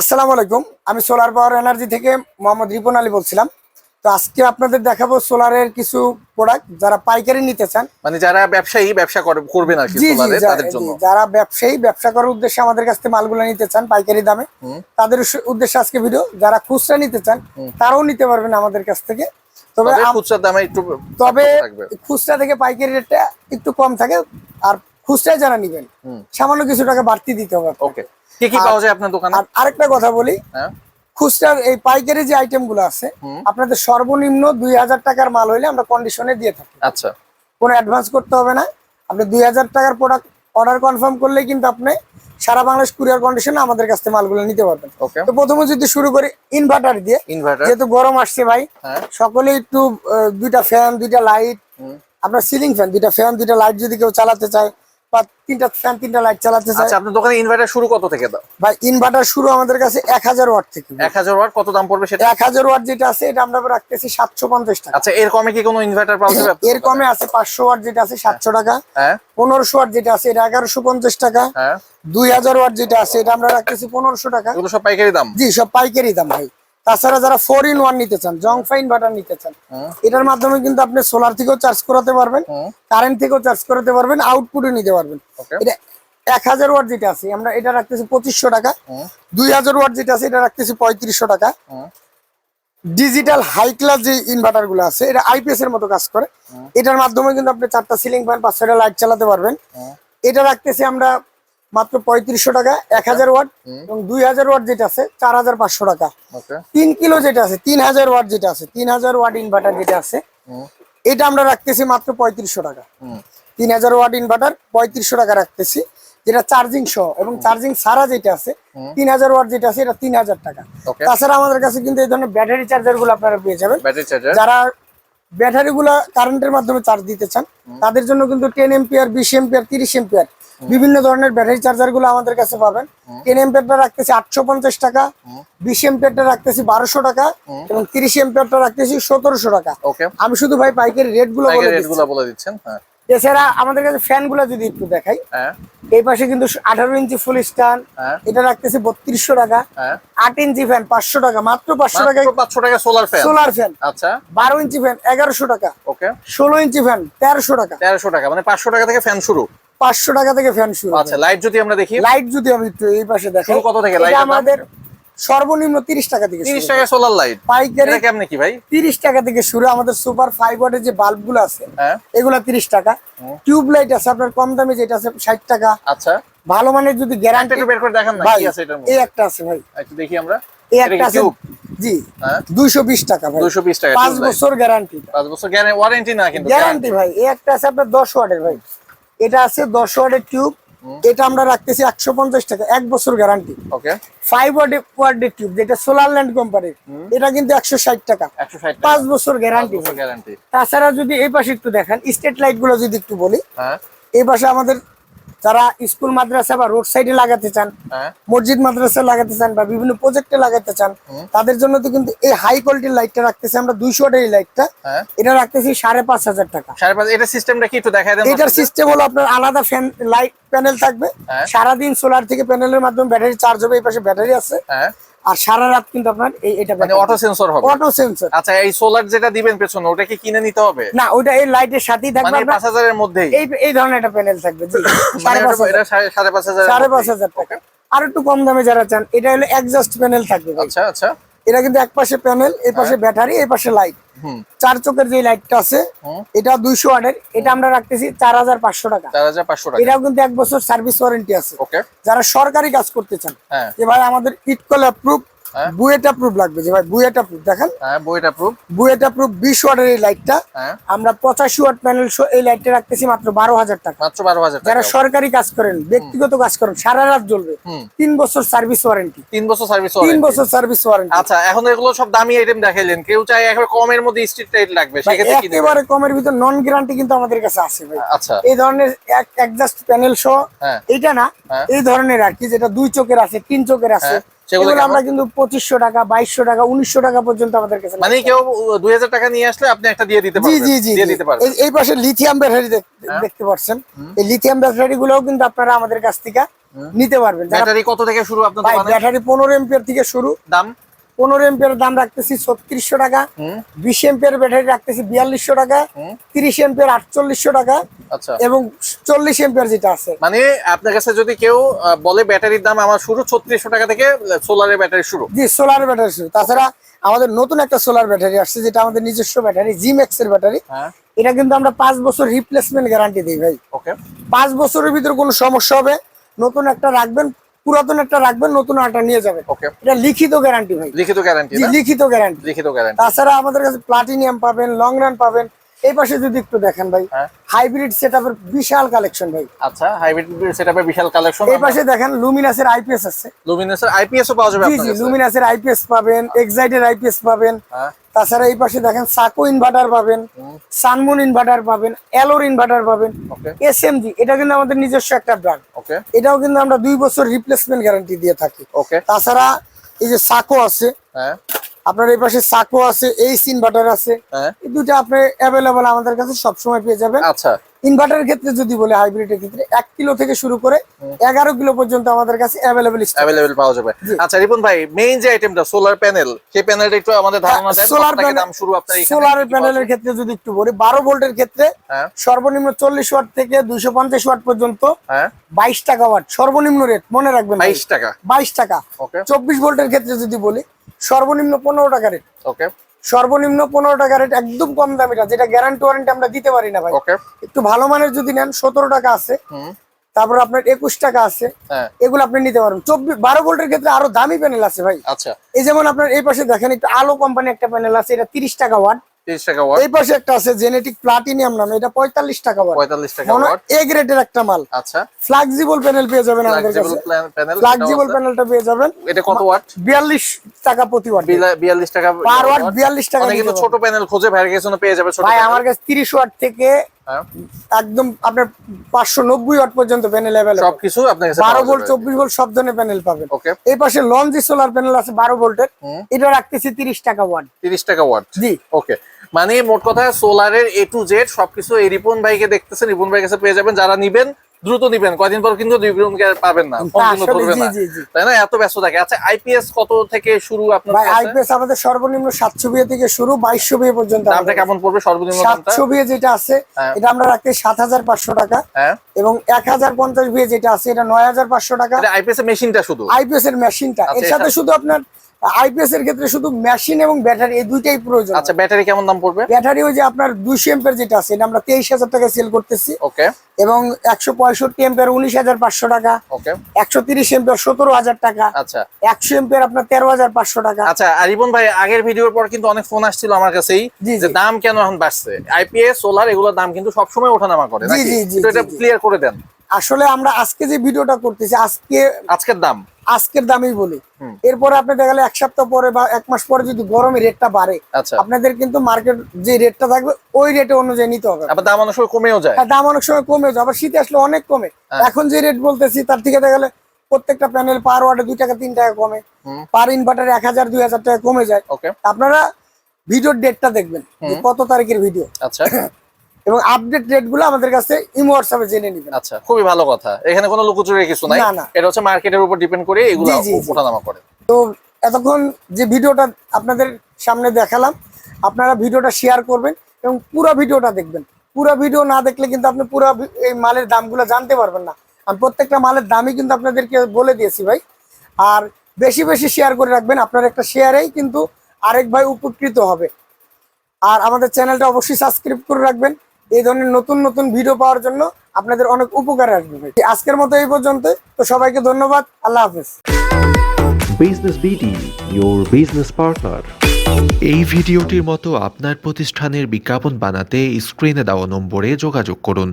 আসসালামু আলাইকুম। আমি সোলার পাওয়ার এনার্জি থেকে মোহাম্মদ রিপন আলী বলছিলাম। তো আজকে আপনাদের দেখাবো সোলারের কিছু প্রোডাক্ট যারা পাইকারি নিতে চান। মানে যারা ব্যবসায়ী ব্যবসা করে করবেন তাদের জন্য। যারা ব্যবসায়ী ব্যবসা করার উদ্দেশ্যে আমাদের কাছ থেকে মালগুলো নিতে চান পাইকারি দামে তাদের উদ্দেশ্যে আজকে ভিডিও যারা খুচরা নিতে চান তারাও নিতে পারবেন আমাদের কাছ থেকে। তবে তবে খুচরা দামে একটু তবে খুচরা থেকে পাইকারি রেটটা একটু কম থাকে। আর খুচরায় যারা নিবেন। সামান্য কিছু টাকা বাড়তি দিতে হবে ওকে কি কি পাওয়া যায় আপনার দোকানে? আরেকটা কথা বলি। হ্যাঁ। খুচরার এই পাইকারি যে আইটেমগুলো আছে আপনাদের সর্বনিম্ন দুই হাজার টাকার মাল হইলে আমরা কন্ডিশনে দিয়ে থাকি। আচ্ছা। কোনো অ্যাডভান্স করতে হবে না। আপনি দুই হাজার টাকার প্রোডাক্ট অর্ডার কনফার্ম কিন্তু আপনি সারা বাংলাদেশ কুরিয়ার কন্ডিশনে আমাদের কাছ থেকে মালগুলো নিতে পারবেন। তো প্রথমে যদি শুরু করি ইনভার্টার দিয়ে ইনভার্টার যেহেতু গরম আসছে ভাই হ্যাঁ। সকলেই একটু দুইটা ফ্যান দুইটা লাইট আপনার সিলিং ফ্যান দুইটা ফ্যান দুইটা লাইট যদি কেউ চালাতে চায় তিনটা ফ্যান তিনটা লাইট চালাতে আচ্ছা আপনার দোকানে ইনভার্টার শুরু কত থেকে? দাও ভাই ইনভার্টার শুরু আমাদের কাছে ওয়াট থেকে। এক হাজার ওয়াট কত দাম পড়বে সেটা? ওয়াট যেটা আছে এটা আমরা রাখতেছি সাতশো পঞ্চাশ টাকা। আচ্ছা এর কমে কি কোনো ইনভার্টার পাওয়া যাবে? এর কমে আছে ওয়াট যেটা আছে সাতশো টাকা। হ্যাঁ। পনেরোশো ওয়াট যেটা আছে এটা এগারোশো পঞ্চাশ টাকা। হ্যাঁ। দুই হাজার ওয়াট যেটা আছে এটা আমরা রাখতেছি পনেরোশো টাকা। এগুলো সব পাইকারি দাম? জি সব পাইকারি দাম ভাই। তাছাড়া যারা ফোর ইন ওয়ান নিতে চান জং ফাইন বাটার নিতে চান এটার মাধ্যমে কিন্তু আপনি সোলার থেকেও চার্জ করাতে পারবেন কারেন্ট থেকেও চার্জ করাতে পারবেন আউটপুটে নিতে পারবেন। এটা এক হাজার ওয়াট যেটা আছে আমরা এটা রাখতেছি পঁচিশশো টাকা দুই হাজার ওয়াট যেটা আছে এটা রাখতেছি পঁয়ত্রিশশো টাকা। ডিজিটাল হাই ক্লাস যে ইনভার্টারগুলো আছে এটা আইপিএস এর মতো কাজ করে। এটার মাধ্যমে কিন্তু আপনি চারটা সিলিং ফ্যান পাঁচ ছয়টা লাইট চালাতে পারবেন। এটা রাখতেছি আমরা মাত্র পঁয়ত্রিশশো টাকা এক হাজার ওয়াট এবং দুই হাজার ওয়াট যেটা আছে চার হাজার পাঁচশো টাকা। তিন কিলো যেটা আছে তিন হাজার ওয়াট যেটা আছে তিন হাজার ওয়াট ইনভার্টার যেটা আছে এটা আমরা রাখতেছি মাত্র পঁয়ত্রিশশো টাকা। তিন হাজার ওয়াট ইনভার্টার পঁয়ত্রিশশো টাকা রাখতেছি যেটা চার্জিং সহ এবং চার্জিং ছাড়া যেটা আছে তিন হাজার ওয়াট যেটা আছে এটা তিন হাজার টাকা। তাছাড়া আমাদের কাছে কিন্তু এই ধরনের ব্যাটারি চার্জারগুলো আপনারা পেয়ে যাবেন। যারা ব্যাটারি গুলা কারেন্টের মাধ্যমে চার্জ দিতে চান তাদের জন্য কিন্তু টেন এম্পিয়ার বিশ এম্পিয়ার তিরিশ এম্পিয়ার বিভিন্ন ধরনের ব্যাটারি চার্জারগুলো আমাদের কাছে পাবেন। টেন এম্পিয়ারটা রাখতেছি আটশো পঞ্চাশ টাকা বিশ এম্পিয়ারটা রাখতেছি বারোশো টাকা এবং তিরিশ এম্পিয়ারটা রাখতেছি সতেরোশো টাকা। আমি শুধু ভাই পাইকারি রেটগুলো বলে দিচ্ছেন হ্যাঁ। এছাড়া আমাদের কাছে ফ্যানগুলো যদি একটু দেখাই হ্যাঁ। এই পাশে কিন্তু আঠারো ইঞ্চি ফুল স্ট্যান্ড হ্যাঁ। এটা রাখতেছি বত্রিশশো টাকা। আট ইঞ্চি ফ্যান পাঁচশো টাকা মাত্র পাঁচশো মাত্র 500 টাকা সোলার ফ্যান সোলার ফ্যান আচ্ছা। বারো ইঞ্চি ফ্যান এগারোশো টাকা। ওকে ষোলো ইঞ্চি ফ্যান তেরোশো টাকা। তেরোশো টাকা মানে পাঁচশো টাকা থেকে ফ্যান শুরু। পাঁচশো টাকা থেকে ফ্যান শুরু আচ্ছা লাইট যদি আমরা দেখি? লাইট যদি আমি একটু এই পাশে শুরু কত থেকে? আমাদের সর্বনিম্ন তিরিশ টাকা থেকে তিরিশ টাকা সোলার লাইট পাইকারি কেমনে কি ভাই? তিরিশ টাকা থেকে শুরু আমাদের সুপার ফাইভ ওয়াটের যে বাল্বগুলো আছে হ্যাঁ। এগুলা তিরিশ টাকা। টিউব লাইট আছে আপনার কম দামে যেটা আছে ষাট টাকা। আচ্ছা। ভালো মানের যদি গ্যারান্টি বের করে দেখান না কি আছে এটার এই একটা আছে ভাই। একটু দেখি আমরা। এই একটা আছে জি। হ্যাঁ। দুইশো বিশ টাকা ভাই। 220 টাকা পাঁচ বছর গ্যারান্টি পাঁচ বছর গ্যারান্টি ওয়ারেন্টি না কিন্তু গ্যারান্টি ভাই এই একটা আছে আপনার দশ ওয়াটের ভাই। এটা আছে দশ ওয়ার্ডের টিউব। এটা আমরা রাখতেছি একশো পঞ্চাশ টাকা এক বছর গ্যারান্টি। ওকে। ফাইভ ওয়ার্ডের টিউব যেটা সোলার ল্যান্ড কোম্পানির এটা কিন্তু একশো ষাট টাকা। পাঁচ বছর গ্যারান্টি। তাছাড়া যদি এই পাশে একটু দেখেন স্টেট লাইটগুলো যদি একটু বলি হ্যাঁ। এই পাশে আমাদের যারা স্কুল মাদ্রাসা বা রোড সাইডে লাগাতে চান হ্যাঁ। মসজিদ মাদ্রাসা লাগাতে চান বা বিভিন্ন প্রজেক্টে লাগাতে চান তাদের জন্য তো কিন্তু এই হাই কোয়ালিটির লাইটটা রাখতেছি আমরা দুইশো এই লাইটটা হ্যাঁ। এটা রাখতেছি সাড়ে পাঁচ হাজার টাকা। এটা সিস্টেমটা কি একটু দেখা এটার সিস্টেম হলো আপনার আলাদা ফ্যান লাইট প্যানেল থাকবে। হ্যাঁ। সারাদিন সোলার থেকে প্যানেলের মাধ্যমে ব্যাটারি চার্জ হবে এই পাশে ব্যাটারি আছে। আর সারা রাত কিন্তু আপনার এই এটা মানে অটো সেন্সর হবে। অটো সেন্সর আচ্ছা এই সোলার যেটা দিবেন পেছনে ওটা কি কিনে নিতে হবে? না ওইটা এই লাইটের সাথেই থাকবে মানে আপনার। পাঁচ হাজারের মধ্যেই? এই এই ধরনের একটা প্যানেল থাকবে জি। মানে সাড়ে পাঁচ এটা- হাজার। এটা সাড়ে- সাড়ে পাঁচ হাজার সাড়ে পাঁচ হাজার টাকা। আর একটু কম দামে যারা চান এটা হলো এক্সস্ট প্যানেল থাকবে। আচ্ছা আচ্ছা। এটা কিন্তু এক পাশে প্যানেল এই পাশে ব্যাটারি এই পাশে লাইট। চার চোখের যে লাইটটা আছে এটা দুইশো ওয়াটের এটা আমরা রাখতেছি চার হাজার পাঁচশো টাকা। চার হাজার পাঁচশো টাকা। এটাও কিন্তু এক বছর সার্ভিস ওয়ারেন্টি আছে। যারা সরকারি কাজ করতে চান এবার যে ভাই আমাদের ইটকল অ্যাপ্রুভ হ্যাঁ। বুয়েটা প্রুফ লাগবে যে ভাই বুয়েটা প্রুফ দেখেন। হ্যাঁ বইটা প্রুফ বুয়েটা প্রুফ বিশ ওয়াটের এই লাইটটা হ্যাঁ। আমরা পঁচাশি ওয়াট প্যানেল এই লাইটটা রাখতেছি মাত্র বারো হাজার টাকা। মাত্র বারো হাজার যারা সরকারি কাজ করেন ব্যক্তিগত কাজ করেন সারা রাত জ্বলবে। হুম। তিন বছর সার্ভিস ওয়ারেন্টি তিন বছর সার্ভিস তিন বছর সার্ভিস ওয়ারেন্টি আচ্ছা এখন এগুলো সব দামি আইটেম দেখাইলেন। কেউ চাই একেবারে কমের মধ্যে স্ট্রিট লাইট লাগবে সেক্ষেত্রে কি একেবারে কমের ভিতর নন গ্যারান্টি কিন্তু আমাদের কাছে আছে ভাই। আচ্ছা। এই ধরনের এক একজাস্ট প্যানেল সহ হ্যাঁ। এইটা না হ্যাঁ। এই ধরনের আর কি যেটা দুই চোখের আছে তিন চোখের আছে। হ্যাঁ। সেগুলো আমরা কিন্তু পঁচিশশো টাকা বাইশশো টাকা উনিশশো টাকা পর্যন্ত আমাদের কাছে মানে কেউ দুই হাজার টাকা নিয়ে আসলে আপনি একটা দিয়ে দিতে পারবেন। জি জি জি। এই- পাশে লিথিয়াম ব্যাটারি। দেখতে পাচ্ছেন। এই লিথিয়াম ব্যাটারি গুলোও কিন্তু আপনারা আমাদের কাছ থেকে নিতে পারবেন। ব্যাটারি কত থেকে শুরু আপনার ব্যাটারি পনেরো এম্পিয়ার থেকে শুরু। দাম? পনেরো এম্পিয়ার দাম রাখতেছি ছত্রিশশো টাকা বিশ এম্পিয়ার ব্যাটারি রাখতেছি বিয়াল্লিশশো টাকা। তিরিশ এম্পিয়ার আটচল্লিশশো টাকা আচ্ছা। এবং চল্লিশ এম্পিয়ার যেটা আছে। মানে আপনার কাছে যদি কেউ বলে ব্যাটারির দাম আমার শুরু ছত্রিশশো টাকা থেকে সোলারের ব্যাটারি শুরু। জি সোলার ব্যাটারি শুরু। তাছাড়া আমাদের নতুন একটা সোলার ব্যাটারি আসছে যেটা আমাদের নিজস্ব ব্যাটারি জিম্যাক্স এর ব্যাটারি এটা কিন্তু আমরা পাঁচ বছর রিপ্লেসমেন্ট গ্যারান্টি দিই ভাই। ওকে পাঁচ বছরের ভিতরে কোনো সমস্যা হবে নতুন একটা রাখবেন পুরাতন একটা রাখবেন নতুন আটা নিয়ে যাবেন। এটা লিখিত গ্যারান্টি ভাই। লিখিত গ্যারান্টি লিখিত গ্যারান্টি লিখিত গ্যারান্টি তাছাড়া আমাদের কাছে প্লাটিনিয়াম পাবেন লং রান পাবেন। এই পাশে যদি একটু দেখেন ভাই হ্যাঁ। হাইব্রিড সেটআপের বিশাল কালেকশন ভাই। আচ্ছা হাইব্রিড সেটআপের বিশাল কালেকশন এই পাশে দেখেন লুমিনাসের আইপিএস আছে। লুমিনাসের আইপিএস ও পাওয়া যাবে জি জি লুমিনাসের আইপিএস পাবেন এক্সাইটের আইপিএস পাবেন। হ্যাঁ। তাছাড়া এই পাশে দেখেন সাকো ইনভার্টার পাবেন সানমুন ইনভার্টার পাবেন অ্যালোর ইনভার্টার পাবেন। এসএমজি এটা কিন্তু আমাদের নিজস্ব একটা ব্র্যান্ড ওকে এটাও কিন্তু আমরা দুই বছর রিপ্লেসমেন্ট গ্যারান্টি দিয়ে থাকি। ওকে তাছাড়া এই যে সাকো আছে হ্যাঁ। আপনার এই পাশে সাকো আছে এইচ ইনভার্টার আছে। হ্যাঁ। এই দুটো আপনি অ্যাভেলেবল আমাদের কাছে সবসময় পেয়ে যাবেন। আচ্ছা। ইনভার্টারের ক্ষেত্রে যদি বলে হাইব্রিডের ক্ষেত্রে এক কিলো থেকে শুরু করে এগারো কিলো পর্যন্ত আমাদের কাছে অ্যাভেলেবল অ্যাভেলেবেল পাওয়া যাবে। আচ্ছা রিপন ভাই মেইন যে আইটেমটা সোলার প্যানেল সেই প্যানেলটা একটু আমাদের ধারণা দেন সোলার টাকা দাম শুরু আপনার এখানে সোলার প্যানেলের ক্ষেত্রে যদি একটু বলি বারো ভোল্টের ক্ষেত্রে হ্যাঁ। সর্বনিম্ন চল্লিশ ওয়াট থেকে দুইশো পঞ্চাশ ওয়াট পর্যন্ত হ্যাঁ। বাইশ টাকা ওয়াট সর্বনিম্ন রেট মনে রাখবেন বাইশ টাকা। বাইশ টাকা। ওকে চব্বিশ ভোল্টের ক্ষেত্রে যদি বলি সর্বনিম্ন পনেরো টাকা রেট ওকে। সর্বনিম্ন পনেরো টাকা রেট একদম কম দামিটা যেটা গ্যারান্টি ওয়ারেন্টি আমরা দিতে পারি না ভাই। ওকে। একটু ভালো মানের যদি নেন সতেরো টাকা আছে। তারপর আপনার একুশ টাকা আছে। হ্যাঁ। এগুলো আপনি নিতে পারেন চব্বিশ বারো ভোল্টের ক্ষেত্রে আরও দামি প্যানেল আছে ভাই। আচ্ছা। এই যেমন আপনার এই পাশে দেখেন একটু আলো কোম্পানি একটা প্যানেল আছে এটা তিরিশ টাকা ওয়াট তিরিশ টাকা ওয়াট এই পাশে একটা আছে জেনেটিক প্লাটিনিয়াম নামে এটা পঁয়তাল্লিশ টাকা ওয়াট পঁয়তাল্লিশ টাকা ওয়াট এ গ্রেডের একটা মাল। আচ্ছা। ফ্লাক্সিবল প্যানেল পেয়ে যাবেন আমাদের কাছে। প্যানেল প্যানেলটা পেয়ে যাবেন। এটা কত ওয়াট বিয়াল্লিশ টাকা প্রতি ওয়াট বিয়াল্লিশ টাকা পার ওয়াট বিয়াল্লিশ টাকা অনেকে কিন্তু ছোট প্যানেল খোঁজে ভাইয়ের কাছে পেয়ে যাবে ছোট ভাই আমার কাছে তিরিশ ওয়াট থেকে হ্যাঁ, একদম আপনার পাঁচশো নব্বই ওয়াট পর্যন্ত প্যানেল অ্যাভেলেবল সবকিছু আপনার কাছে বারো ভোল্ট চব্বিশ ভোল্ট সব ধরনের প্যানেল পাবেন। ওকে এই পাশে লঞ্জি সোলার প্যানেল আছে বারো ভোল্টের এটা রাখতেছি তিরিশ টাকা ওয়াট তিরিশ টাকা ওয়াট জি। ওকে মানে মোট কথা সোলারের এ টু জেড সবকিছু এই রিপন ভাইকে দেখতেছেন রিপন ভাই কাছে পেয়ে যাবেন। যারা নিবেন দ্রুত নিবেন। কয়দিন পর কিন্তু পাবেন না। তাই না? এত ব্যস্ত থাকে। আচ্ছা আইপিএস কত থেকে শুরু আপনার আইপিএস আমাদের সর্বনিম্ন সাতশো বিয়ে থেকে শুরু বাইশশো বিয়ে পর্যন্ত দামটা কেমন পড়বে? সর্বনিম্ন দামটা? সাতশো বিয়ে যেটা আছে হ্যাঁ। এটা আমরা রাখতে সাত হাজার পাঁচশো টাকা। হ্যাঁ। এবং এক হাজার পঞ্চাশ বিয়ে যেটা আছে এটা নয় হাজার পাঁচশো টাকা। এটা আইপিএস এর মেশিনটা শুধু? আইপিএস এর মেশিনটা। আচ্ছা, এর সাথে শুধু আপনার আইপিএস এর ক্ষেত্রে শুধু মেশিন এবং ব্যাটারি এই দুইটাই প্রয়োজন। আচ্ছা ব্যাটারি কেমন দাম পড়বে? ব্যাটারি ওই যে আপনার দুইশো এম্পের যেটা আছে এটা আমরা তেইশ হাজার টাকা সেল করতেছি। ওকে এবং একশো পঁয়ষট্টি এম্পের উনিশ হাজার পাঁচশো টাকা। ওকে একশো তিরিশ এম্পের সতেরো হাজার টাকা। আচ্ছা। একশো এম্পের আপনার তেরো হাজার পাঁচশো টাকা। আচ্ছা আর রিপন ভাই আগের ভিডিওর পর কিন্তু অনেক ফোন আসছিল আমার কাছেই যে দাম কেন এখন বাড়ছে? আইপিএস সোলার এগুলোর দাম কিন্তু সবসময় ওঠানামা করে জি, নাকি? জি, জি, এটা। ক্লিয়ার করে দেন। আসলে আমরা আজকে যে ভিডিওটা করতেছি আজকে আজকের দাম? আজকের দামেই বলি। এরপরে আপনি দেখা দেখালে এক সপ্তাহ পরে বা এক মাস পরে যদি গরমে রেটটা বাড়ে আচ্ছা। আপনাদের কিন্তু মার্কেট যে রেটটা থাকবে ওই রেটে অনুযায়ী নিতে হবে। আবার দাম অনেক সময় কমেও যায়। আর দাম অনেক সময় কমে যায় আবার শীতে আসলে অনেক কমে। হ্যাঁ। এখন যে রেট বলতেছি তার থেকে দেখা গেলে প্রত্যেকটা প্যানেল পার ওয়ার্ডে দুই টাকা তিন টাকা কমে। পার ইনভার্টার এক হাজার দুই হাজার টাকা কমে যায়। আপনারা ভিডিওর ডেটটা দেখবেন কত তারিখের ভিডিও আচ্ছা। এবং আপডেট রেটগুলো আমাদের কাছে ইমো হোয়াটসঅ্যাপে জেনে নেবেন। আচ্ছা খুবই ভালো কথা। এখানে কোনো লুকোচুরির কিছু নাই? না, না। এটা হচ্ছে মার্কেটের উপর ডিপেন্ড করে এগুলো। ওঠানামা করে। তো এতক্ষণ যে ভিডিওটা আপনাদের সামনে দেখালাম আপনারা ভিডিওটা শেয়ার করবেন এবং পুরো ভিডিওটা দেখবেন। পুরো ভিডিও না দেখলে কিন্তু আপনি পুরো এই মালের দামগুলো জানতে পারবেন না। আমি প্রত্যেকটা মালের দামই কিন্তু আপনাদেরকে বলে দিয়েছি ভাই। আর বেশি বেশি শেয়ার করে রাখবেন। আপনার একটা শেয়ারেই কিন্তু আরেক ভাই উপকৃত হবে। আর আমাদের চ্যানেলটা অবশ্যই সাবস্ক্রাইব করে রাখবেন। এই ধরনের নতুন নতুন ভিডিও পাওয়ার জন্য আপনাদের অনেক উপকার আসবে ভাই। আজকের মতো এই পর্যন্ত তো সবাইকে ধন্যবাদ। আল্লাহ হাফেজ। Business BD your business partner এই ভিডিওটির মতো আপনার প্রতিষ্ঠানের বিজ্ঞাপন বানাতে স্ক্রিনে দেওয়া নম্বরে যোগাযোগ করুন।